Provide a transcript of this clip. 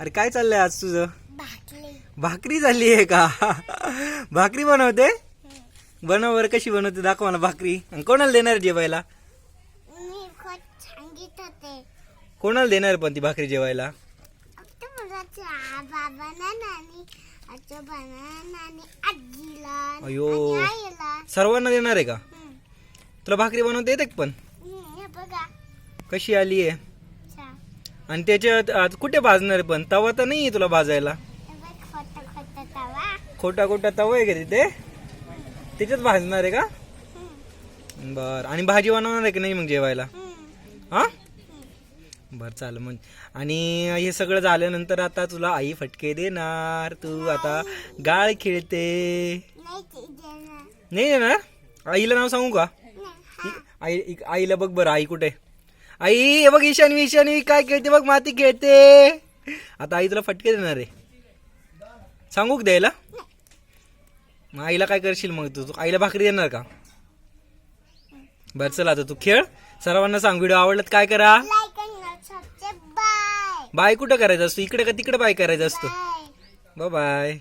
अरे काय चाललंय आज तुझं? भाकरी. झाली आहे का? भाकरी बनवते? बनव बरं कशी बनवते दाखव मला भाकरी. आणि कोणाला देणार जेवायला? कोणाला देणार पण ती भाकरी जेवायला? अयो. सर्वांना देणार आहे का. तुला भाकरी बनवता येते पण? कशी आली आहे. आणि त्याच्यात आज कुठे भाजणार पण? तवा तर नाही तुला भाजायला. खोटा खोटा तवा आहे का तिथे? त्याच्यात भाजणार आहे का? बर. आणि भाजी बनवणार आहे की नाही मग जेवायला. हा? बर चाल मग. आणि हे सगळं झाल्यानंतर आता तुला आई फटके देणार. तू आता गाळ खेळते. नाही देणार? देणार आईला नाव सांगू का? आई आईला बघ बरं आई कुठे? आई हे बघ ईशानी ईशानी काय खेळते बघ माती खेळते. आता आई तुला फटके देणार आहे. सांगू द्यायला? मग आईला काय करशील मग तू? तू आईला भाकरी देणार का? बर चल आता तू खेळ. सर्वांना सांग व्हिडिओ आवडला काय करा? बाय कुठं करायचं असतो? इकडे का तिकडे बाय करायचं असतो? बाय.